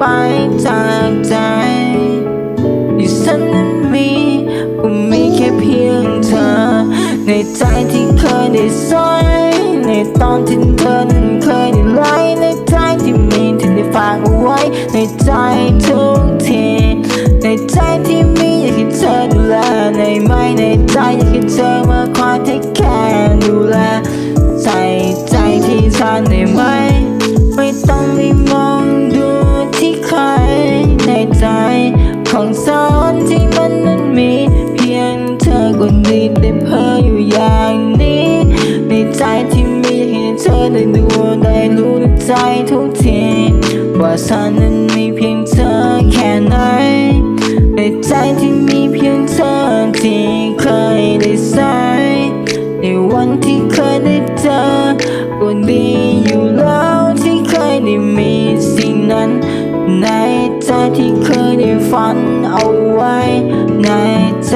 ไปจากใจที่ฉันนั้นมีก็มีแค่เพียงเธอ ในใจที่เคยได้สอยในตอนที่เธอนั้นเคยได้ไล่ในใจที่มีที่ได้ฝากเอาไว้ ในใจทุกทีในใจที่มีอยากให้เธอดูแลในไม่ในใจอยากให้เธอมาคอยเทคแคร์ดูแลใส่ใจที่ฉันได้ไหม ไม่ต้องมีม ของสอนที่มันนั้นมี เพียงเธอคนเดียวได้เพ้ออยู่อย่างนี้ ในใจที่มีให้เธอได้ดูได้รู้ในใจทุกที ว่าฉันนั้นมีเพียงเธอแค่ไหน ในใจที่มีเพียงเธอที่เคยได้ใส่ในวันที่เคยได้เจอก็ดีอยู่แล้วที่เคยได้มีสิ่งนั้น ในใจที่เคย ฝันเอาไว้ในใจ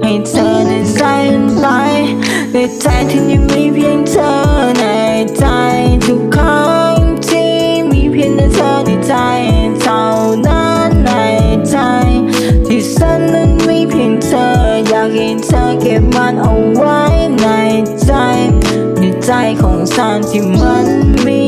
ให้เธอได้ใส่ไปในใจที่ยังมีเพียงเธอในใจทุกครั้งที่มีเพียงแต่เธอในใจเท่านั้นในใจ ที่ฉันนั้นมีเพียงเธออยากให้เธอเก็บมันเอาไว้ในใจในใจของฉันที่มันมี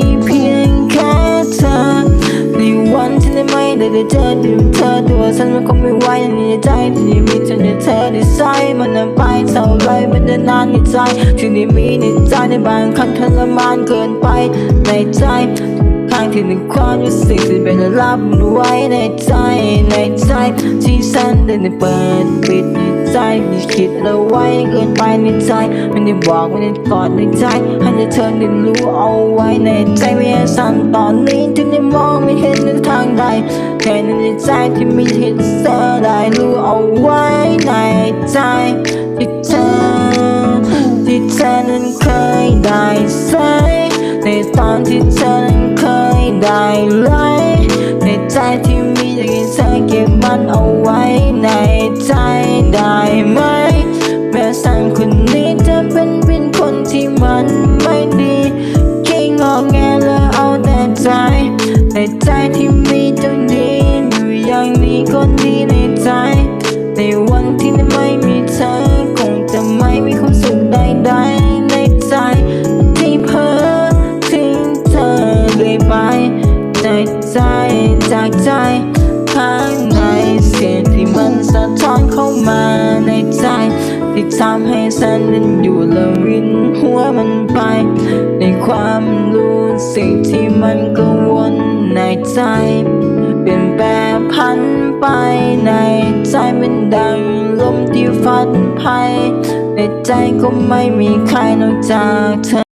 ได้ไม่ได้ด้เจอที่เธอตัวฉันมันคงไม่ไหวในใจที่นี่มีจนได้เธอในใจมันนาไปเท่าไรมันจะนานในใจที่นี่มีในใจในบางครั้งทรมานเกินไปในใจ ข้างที่ในความรู้สึกที่เป็นรับมันไว้ในใจในใจ ที่ฉันได้เปิดปิดในใจที่คิดเอาไว้เกินไปในใจไม่ได้บอกไม่ได้กอดในใจ ให้แต่เธอได้รู้เอาไว้ในใจไม่ให้สั่นตอนนี้ถึงได้มองไม่เห็นในทางใดแค่ในใจที่ไม่เห็นเธอได้รู้เอาไว้ในใจที่เธอ ได้ไล่ในใจที่มีอยากให้เธอเก็บมันเอาไว้ในใจได้ไหม แม้สั่งคนนี้จะเป็นเป็นคนที่มันไม่ดีแค่งอแงแล้วเอาแต่ใจ ในใจที่มีเจ้านี้อยู่อย่างนี้ก็ดีในใจในวัน ทำให้ฉันนั้นอยู่และวินหัวมันไป ในความรู้สึกที่มันกังวลในใจ เปลี่ยนแปลงพันไปในใจมันดังลมที่ฟัดไปในใจก็ไม่มีใครนอกจากเธอ